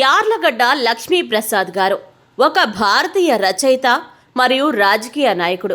యార్లగడ్డ లక్ష్మీప్రసాద్ గారు. ఒక భారతీయ రచయిత మరియు రాజకీయ నాయకుడు.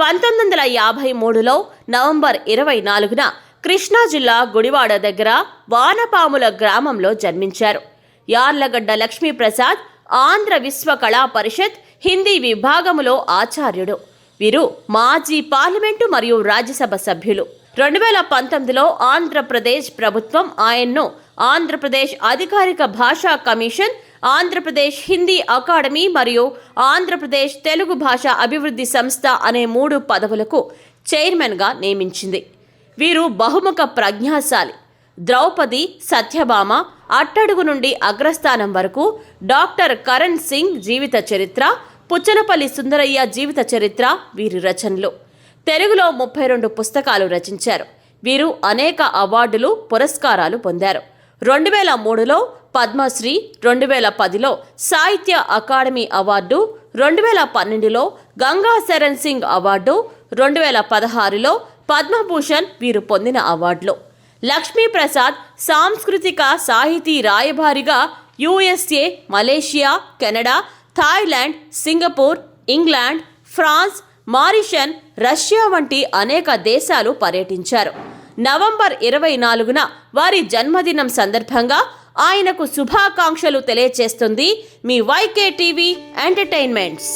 పంతొమ్మిది వందల యాభై మూడులో నవంబర్ ఇరవై నాలుగున కృష్ణా జిల్లా గుడివాడ దగ్గర వానపాముల గ్రామంలో జన్మించారు. యార్లగడ్డ లక్ష్మీప్రసాద్ ఆంధ్ర విశ్వ కళా పరిషత్ హిందీ విభాగములో ఆచార్యుడు. వీరు మాజీ పార్లమెంటు మరియు రాజ్యసభ సభ్యులు. రెండు వేల పంతొమ్మిదిలో ఆంధ్రప్రదేశ్ ప్రభుత్వం ఆయన్ను ఆంధ్రప్రదేశ్ అధికారిక భాషా కమిషన్ ఆంధ్రప్రదేశ్ హిందీ అకాడమీ మరియు ఆంధ్రప్రదేశ్ తెలుగు భాష అభివృద్ధి సంస్థ అనే మూడు పదవులకు చైర్మన్గా నియమించింది. వీరు బహుముఖ ప్రజ్ఞాశాలి. ద్రౌపది సత్యభామ అట్టడుగు నుండి అగ్రస్థానం వరకు డాక్టర్ కరణ్ సింగ్ జీవిత చరిత్ర పుచ్చలపల్లి సుందరయ్య జీవిత చరిత్ర వీరి రచనలు. తెలుగులో ముప్పై రెండు పుస్తకాలు రచించారు. వీరు అనేక అవార్డులు పురస్కారాలు పొందారు. రెండు వేల మూడులో పద్మశ్రీ రెండు వేల పదిలో సాహిత్య అకాడమీ అవార్డు రెండు వేల పన్నెండులో గంగా శరణ్ సింగ్ అవార్డు రెండు వేల పదహారులో పద్మభూషణ్ వీరు పొందిన అవార్డులు. లక్ష్మీప్రసాద్ సాంస్కృతిక సాహితీ రాయబారిగా USA Malaysia Canada Thailand Singapore England France Mauritius Russia వంటి అనేక దేశాలు పర్యటించారు. నవంబర్ ఇరవై నాలుగున వారి జన్మదినం సందర్భంగా ఆయనకు శుభాకాంక్షలు తెలియచేస్తుంది మీ వైకే టీవీ ఎంటర్టైన్మెంట్స్.